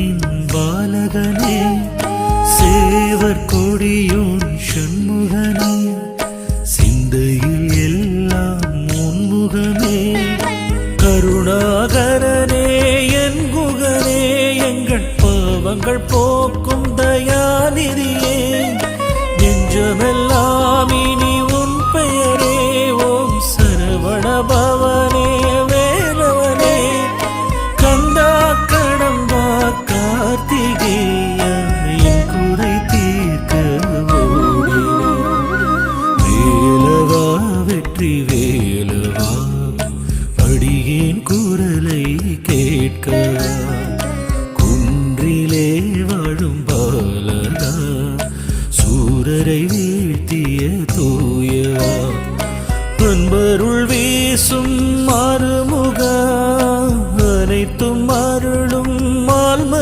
மண்ணின் பாலகனே சேவர் கொடியோன் சண்முகனே சிந்தையில் எல்லாம் உன்முகமே கருணாகரனே என் குகனே எங்கள் பாவங்கள் போ வெற்றி வேலுவா அடியேன் குரலை கேட்க குன்றிலே வாழும் பாலதா சூரரை வீழ்த்திய தூயவா. அன்பருள் வீசும் மாறுமுகா அனைத்தும் அருளும் மால்ம